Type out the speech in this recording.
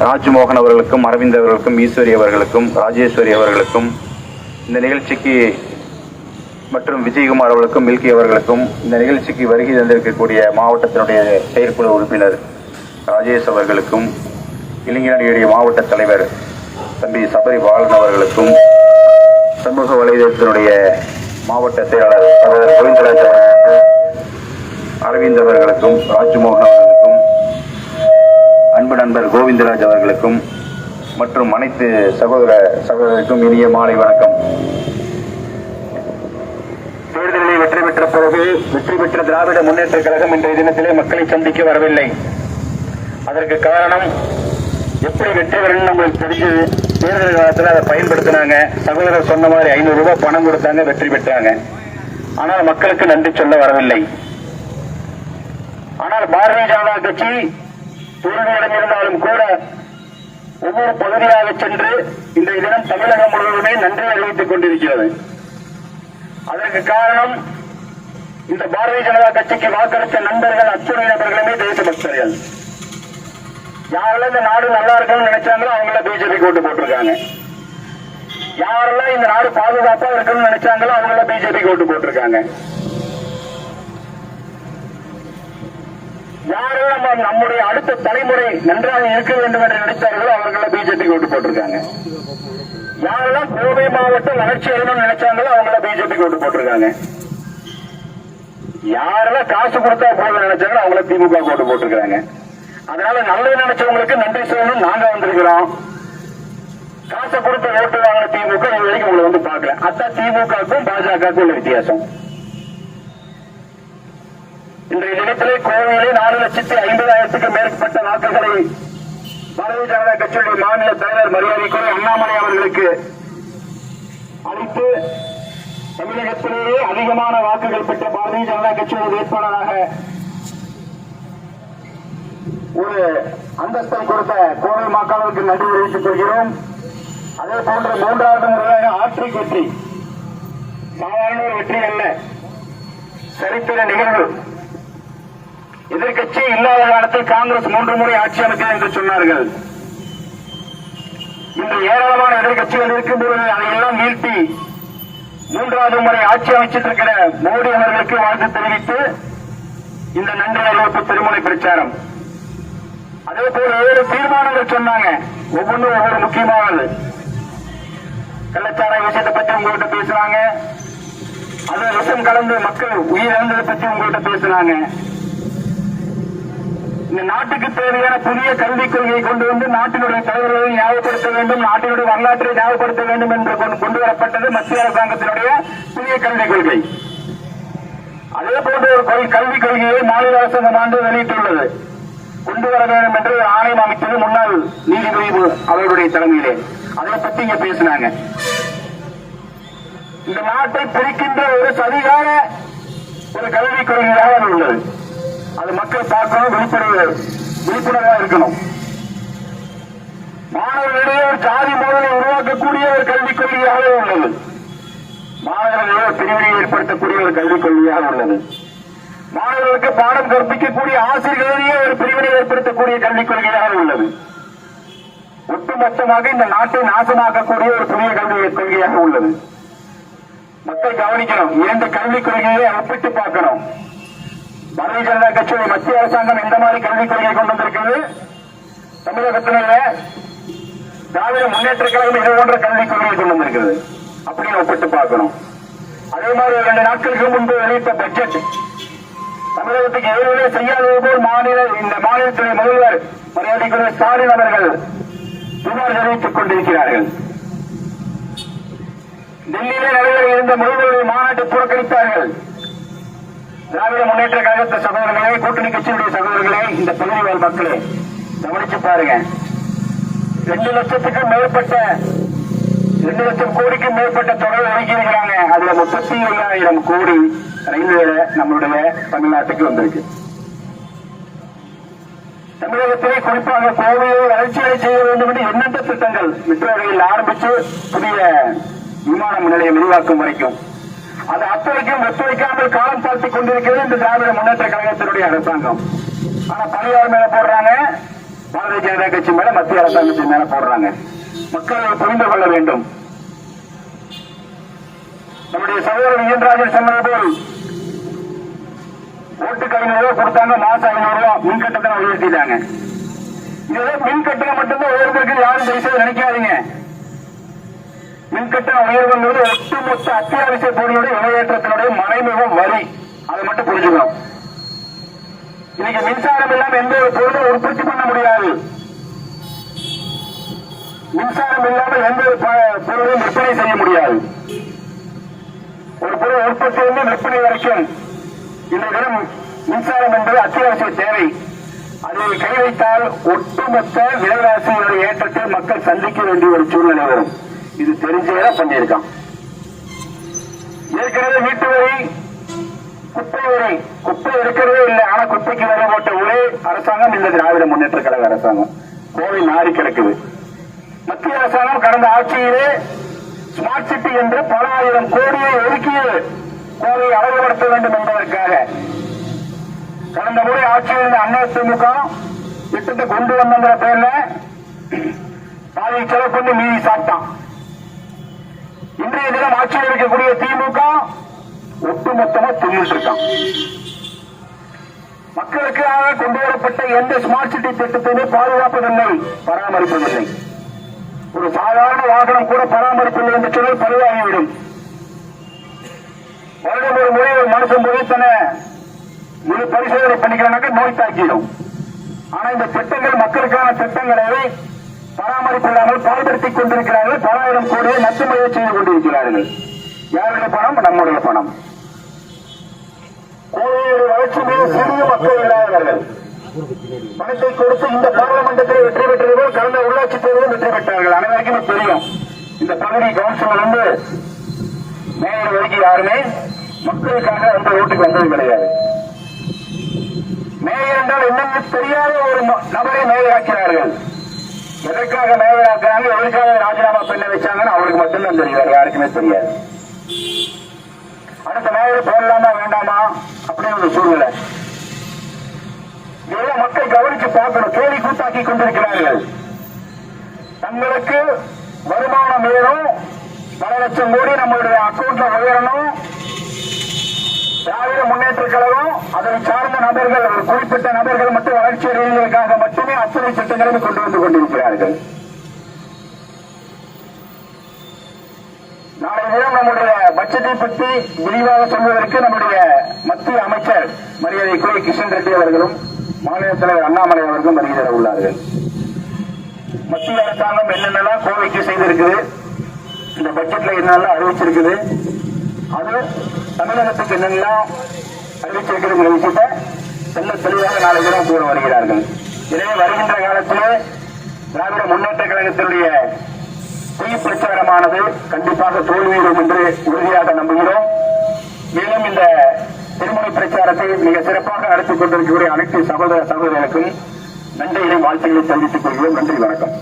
ராஜ்மோகன் அவர்களுக்கும் அரவிந்த் அவர்களுக்கும் ஈஸ்வரி அவர்களுக்கும் ராஜேஸ்வரி அவர்களுக்கும் இந்த நிகழ்ச்சிக்கு மற்றும் விஜயகுமார் அவர்களுக்கும் மில்கி அவர்களுக்கும் இந்த நிகழ்ச்சிக்கு வருகை தந்திருக்கக்கூடிய மாவட்டத்தினுடைய செயற்குழு உறுப்பினர் ராஜேஷ் அவர்களுக்கும் இளைஞரடியுடைய மாவட்ட தலைவர் தம்பி சபரி பாலன் அவர்களுக்கும் சமூக வலைதளத்தினுடைய மாவட்ட செயலாளர் சகோதரர் கோவிந்தராஜ் அரவிந்த் அவர்களுக்கும் ராஜ்மோகன் அவர்களுக்கும் அன்பு நண்பர் கோவிந்தராஜ் அவர்களுக்கும் மற்றும் அனைத்து சகோதர சகோதரருக்கும் இனிய மாலை வணக்கம். தேர்தலில் வெற்றி பெற்ற பிறகு வெற்றி பெற்ற திராவிட முன்னேற்ற கழகம் இன்றைய தினத்திலே மக்களை சந்திக்க வரவில்லை. அதற்கு காரணம் எப்படி வெற்றி பெறணும் உங்களுக்கு தெரிஞ்சது. தேர்தல் காலத்தில் அதை பயன்படுத்தினாங்க. சகோதரர் சொன்ன மாதிரி ஐநூறு ரூபாய் பணம் கொடுத்தாங்க வெற்றி பெற்றாங்க. ஆனால் மக்களுக்கு நன்றி சொல்ல வரவில்லை. ஆனால் பாரதிய ஜனதா கட்சி தோல்வியடைந்திருந்தாலும் கூட ஒவ்வொரு பகுதியாக சென்று இன்றைய தினம் தமிழகம் முழுவதுமே நன்றி அறிவித்துக் கொண்டிருக்கிறது. அதற்கு காரணம் இந்த பாரதிய ஜனதா கட்சிக்கு வாக்களித்த நண்பர்கள் அத்துணை நபர்களுமே தேசபக்தர்கள் யாரெல்லாம் இந்த நாடு நல்லா இருக்கணும்னு நினைச்சாங்களோ அவங்கள பிஜேபி ஓட்டு போட்டிருக்காங்க. யாரெல்லாம் இந்த நாடு பாதுகாப்பா இருக்கணும்னு நினைச்சாங்களோ அவங்கள பிஜேபி ஓட்டு போட்டிருக்காங்க. யாரெல்லாம் நம்ம- நம்முடைய அடுத்த தலைமுறை நன்றாக இருக்க வேண்டும் என்று நினைத்தார்களோ அவர்கள பிஜேபி ஓட்டு போட்டிருக்காங்க. யாரெல்லாம் கோவை மாவட்டம் வளர்ச்சி அடையணும்னு நினைச்சாங்களோ அவங்கள பிஜேபி ஓட்டு போட்டிருக்காங்க. யாரெல்லாம் காசு கொடுத்தா போதும் நினைச்சாங்களோ அவங்கள திமுக ஓட்டு போட்டிருக்காங்க அதனால நல்லது நினைச்சவங்களுக்கு நன்றி சொல்லணும் நாங்க வந்திருக்கிறோம். காசை கொடுத்து ஓட்டு வாங்கின திமுக இது வரைக்கும் உங்களை வந்து பார்க்கல. அதான் திமுகவுக்கும் பாஜகவுக்கும் உள்ள வித்தியாசம். இன்றைய தினத்திலே கோவையிலே நாலு லட்சத்தி ஐம்பதாயிரத்துக்கு மேற்பட்ட வாக்குகளை பாரதிய ஜனதா கட்சியுடைய மாநில தலைவர் மரியாதைக்குரிய அண்ணாமலை அவர்களுக்கு அளித்து தமிழகத்திலேயே அதிகமான வாக்குகள் பெற்ற பாரதிய ஜனதா கட்சியுடைய வேட்பாளராக ஒரு அந்தஸ்தை கொடுத்த கோவை மக்களுக்கு நன்றி தெரிவித்துக் கொள்கிறோம். அதே போன்ற மூன்றாவது முறையாக ஆற்றிக் வெற்றி. சாதாரண ஒரு வெற்றி அல்ல. சரித்திர நிகழ்வு. எதிர்க்கட்சி இல்லாத காலத்தில் காங்கிரஸ் மூன்று முறை ஆட்சி அமைக்கும் என்று சொன்னார்கள். இன்று ஏராளமான எதிர்கட்சிகள் இருக்கும் பொழுது அதையெல்லாம் வீழ்த்தி மூன்றாவது முறை ஆட்சி அமைச்சிருக்கிற மோடி அவர்களுக்கு வாழ்த்து தெரிவித்து இந்த நன்றி அறிவிப்பு திருமண பிரச்சாரம். அதே போல ஏழு தீர்மானங்கள் சொன்னாங்க. ஒவ்வொன்றும் ஒவ்வொரு முக்கியமானது. கள்ளச்சாராய விஷயத்தை பற்றி உங்ககிட்ட பேசுறாங்க அது விஷம் கலந்து மக்கள் உயிரிழந்ததை பற்றி உங்ககிட்ட பேசுறாங்க இந்த நாட்டுக்கு தேவையான புதிய கல்விக் கொள்கையை கொண்டு வந்து நாட்டினுடைய தலைவர்களை ஞாபகப்படுத்த வேண்டும் நாட்டினுடைய வரலாற்றை ஞாபகப்படுத்த வேண்டும் என்று கொண்டு கொண்டு வரப்பட்டது மத்திய அரசாங்கத்தினுடைய புதிய கல்விக் கொள்கை. அதே போன்ற ஒரு கல்விக் கொள்கையை மாநில அரசு அந்த ஆண்டு வெளியிட்டுள்ளது. கொண்டு வர வேண்டும் என்று ஒரு ஆணையம் அமைத்தது முன்னாள் நீதிபதி அவர்களுடைய தலைமையிலே. அதை பத்தி இங்க பேசினாங்க. இந்த நாட்டை பிரிக்கின்ற ஒரு சரியான ஒரு கல்விக் கொள்கையாக உள்ளது. அது மக்கள் பார்க்கணும் விழிப்புணர்வு விழிப்புணர்வா இருக்கணும். மாணவர்களிடையே ஒரு ஜாதி மோதலை உருவாக்கக்கூடிய ஒரு கல்விக் கொள்கையாகவே உள்ளது. மாணவர்களிடையே பிரிவினை ஏற்படுத்தக்கூடிய ஒரு கல்விக் கொள்கையாக உள்ளது. மாணவர்களுக்கு பாடம் கற்பிக்கக்கூடிய ஆசிரியர்களிடையே ஒரு பிரிவினை ஏற்படுத்தக்கூடிய கல்விக் கொள்கையாக உள்ளது. ஒட்டுமொத்தமாக இந்த நாட்டை நாசமாக்கக்கூடிய ஒரு புதிய கல்வி கொள்கையாக உள்ளது. மக்கள் கவனிக்கணும் இரண்டு கல்விக் கொள்கையை ஒப்பிட்டு பார்க்கணும். பாரதிய ஜனதா கட்சியுடைய மத்திய அரசாங்கம் இந்த மாதிரி கல்விக் கொள்கையை கொண்டு வந்திருக்கிறது. தமிழகத்தினுடைய திராவிட முன்னேற்ற கழகம் இது போன்ற கல்விக் கொள்கையை கொண்டு வந்திருக்கிறது. அப்படின்னு ஒப்பிட்டு பார்க்கணும். அதே மாதிரி ஒரு ரெண்டு நாட்களுக்கு முன்பு வெளியிட்ட பட்ஜெட் தமிழகத்துக்கு எதிரே செய்யாதது போல் மாநில இந்த மாநிலத்துடைய முதல்வர் மரியாதைக்குரிய ஸ்டாலின் அவர்கள் புகார் தெரிவித்துக் கொண்டிருக்கிறார்கள். டெல்லியிலே நடைபெற இருந்த முதல்வருடைய மாநாட்டை புறக்கணித்தார்கள். திராவிட முன்னேற்ற கழகத்த சகோதரர்களே கூட்டணி கட்சியுடைய சகோதரர்களே இந்த பகுதி வாழ் மக்களே கவனிச்சு பாருங்க. ரெண்டு லட்சத்துக்கும் மேற்பட்ட ரெண்டு லட்சம் கோடிக்கும் மேற்பட்ட தொகை ஒதுக்கி இருக்கிறாங்க. அதுல முப்பத்தி ஐயாயிரம் கோடி ரயில்வேல நம்மளுடைய தமிழ்நாட்டுக்கு வந்திருக்கு. தமிழகத்திலே குறிப்பாக கோவையை வளர்ச்சியை செய்ய வேண்டும் என்று எண்ணற்ற திட்டங்கள் மெட்ரோ ரயில் ஆரம்பிச்சு புதிய விமான நிலையம் விரிவாக்கும் வரைக்கும். அது அத்தனைக்கும் ஒத்துழைக்காமல் காலம் தாழ்த்திக் கொண்டிருக்கிறது இந்த திராவிட முன்னேற்ற கழகத்தினுடைய அரசாங்கம். ஆனா பணியாளர் மேல போடுறாங்க. பாரதிய ஜனதா கட்சி மேல மத்திய அரசாங்கத்தின் மேல போடுறாங்க. மக்கள் புரிந்து கொள்ள வேண்டும். நம்முடைய சகோதரர் இயன்ராஜன் சொன்னது போல் ஓட்டுக்கு ஐநூறு ரூபாய் கொடுத்தாங்க மாசம் ஐநூறு ரூபாய் மின்கட்டத்தை உயர்த்திட்டாங்க. இதுதான் மின் கட்டணம் மட்டும்தான் உயர்ந்திருக்கு யாரும் தயவுசெய்து நினைக்காதீங்க. மின் கட்டண உயர்வுங்கிறது ஒட்டுமொத்த அத்தியாவசிய பொருளுடைய விலையேற்றத்தினுடைய மறைமுக வரி. அதை மட்டும் புரிஞ்சுக்கணும். இன்னைக்கு மின்சாரம் இல்லாம எந்த ஒரு பொருளும் உற்பத்தி பண்ண முடியாது. மின்சாரம் இல்லாமல் எந்த ஒரு பொருளையும் விற்பனை செய்ய முடியாது. ஒரு பொருள் உற்பத்தியிலிருந்து விற்பனை வரைக்கும் இந்த தினம் மின்சாரம் என்பது அத்தியாவசிய தேவை. அதை கை வைத்தால் ஒட்டுமொத்த விலைவாசியினுடைய ஏற்றத்தை மக்கள் சந்திக்க வேண்டிய ஒரு சூழ்நிலை வரும். இது தெரிஞ்சே பண்ணியிருக்கான் ஏற்கனவே வீட்டு வரி குப்பை வரி குப்பை இருக்கிறதே இல்லை. ஆனா குப்பைக்கு வரை போட்ட ஒரே அரசாங்கம் இந்த திராவிட முன்னேற்ற கழக அரசாங்கம். கோவை நாரி கிடக்குது. மத்திய அரசாங்கம் கடந்த ஆட்சியிலே ஸ்மார்ட் சிட்டி என்று பல ஆயிரம் கோடியை ஒதுக்கியது. கோவையை அழகுபடுத்த வேண்டும் என்பதற்காக. கடந்த முறை ஆட்சியில் இருந்த அண்ணா திமுக திட்டத்தை கொண்டு வந்தங்கிற பேர்ல பாதி செலவு பண்ணி மீறி சாப்பிட்டான். இன்றைய தினம் ஆட்சியில் இருக்கக்கூடிய திமுக ஒட்டுமொத்தமா தின்னுட்டு இருக்கான் மக்களுக்காக கொண்டு வரப்பட்ட எந்த ஸ்மார்ட் சிட்டி திட்டத்தையுமே பாதுகாப்பதில்லை பராமரிப்பதில்லை. ஒரு சாதாரண வாகனம் கூட பராமரிப்பில்லை என்று சொன்னால் பழுதாகிவிடும் வருடம் ஒரு முறை ஒரு மனுஷன் போய் தன்னை முழு பரிசோதனை பண்ணிக்கிறாங்க நோய் தாக்கிடும் ஆனா இந்த திட்டங்கள் மக்களுக்கான திட்டங்களை பராமரிப்பு இல்லாமல் பயன்படுத்திக் கொண்டிருக்கிறார்கள். பல ஆயிரம் கோடியை நச்சுமையை செய்து கொண்டிருக்கிறார்கள். யாருடைய பணம்? நம்முடைய பணம். கோவையில் வளர்ச்சி மீது சிறிய மக்கள் இல்லாதவர்கள் பணத்தை கொடுத்து இந்த பாராளுமன்றத்தில் வெற்றி பெற்றவர்கள் கடந்த உள்ளாட்சி தேர்தலில் வெற்றி பெற்றார்கள். அனைவருக்கும் தெரியும். இந்த பகுதி கவுன்சிலர் இருந்து மேயர் வரைக்கும் யாருமே மக்களுக்காக அந்த ஓட்டுக்கு வந்தது கிடையாது. மேயர் என்றால் என்னென்னு தெரியாத ஒரு நபரை மேயராக்கிறார்கள். எதற்காக மேயராக்குறாங்க எதற்காக ராஜினாமா பண்ண வச்சாங்கன்னு அவருக்கு மட்டும்தான் தெரியும். வேற யாருக்குமே தெரியாது. அடுத்த மேயர் போடலாமா வேண்டாமா? அப்படின்னு ஒரு சூழ்நிலை. இதெல்லாம் மக்கள் கவனிச்சு பார்க்கணும். கேலி கூத்தாக்கி கொண்டிருக்கிறார்கள். தங்களுக்கு வருமானம் ஏறும். பல லட்சம் கோடி நம்மளுடைய அக்கௌண்ட்ல உயரணும். திராவிட முன்னேற்ற கழகம் அதை சார்ந்த நபர்கள் ஒரு குறிப்பிட்ட நபர்கள் மட்டும் வளர்ச்சி அடைவதற்காக மட்டுமே அத்தனை திட்டங்களையும் கொண்டு வந்து கொண்டிருக்கிறார்கள். நாளை தினம் நம்முடைய பட்ஜெட்டை பற்றி விரிவாக சொல்வதற்கு நம்முடைய மத்திய அமைச்சர் மரியாதைக்குரிய கிஷன் ரெட்டி அவர்களும் மாநில தலைவர் அண்ணாமலை அவர்களும் வருகை உள்ளார்கள். மத்திய அரசாங்கம் என்னென்னலாம் கோவைக்கு செய்திருக்குது இந்த பட்ஜெட்ல என்னெல்லாம் அறிவிச்சிருக்குது அது தமிழகத்துக்கு என்னெல்லாம் அறிவிச்சிருக்கிற விஷயத்தை செல்ல தெளிவாக நாளை தினம் கூற வருகிறார்கள். எனவே வருகின்ற காலத்திலே திராவிட முன்னேற்ற கழகத்தினுடைய பொய் பிரச்சாரமானது கண்டிப்பாக தோல்வியிடும் என்று உறுதியாக நம்புகிறோம். மேலும் இந்த திருமண பிரச்சாரத்தை மிக சிறப்பாக நடத்திக் கொண்டிருக்கக்கூடிய அனைத்து சகோதர சகோதரர்களுக்கும் நன்றிகளை வாழ்த்துக்களை தெரிவித்துக் கொள்கிறோம். நன்றி வணக்கம்.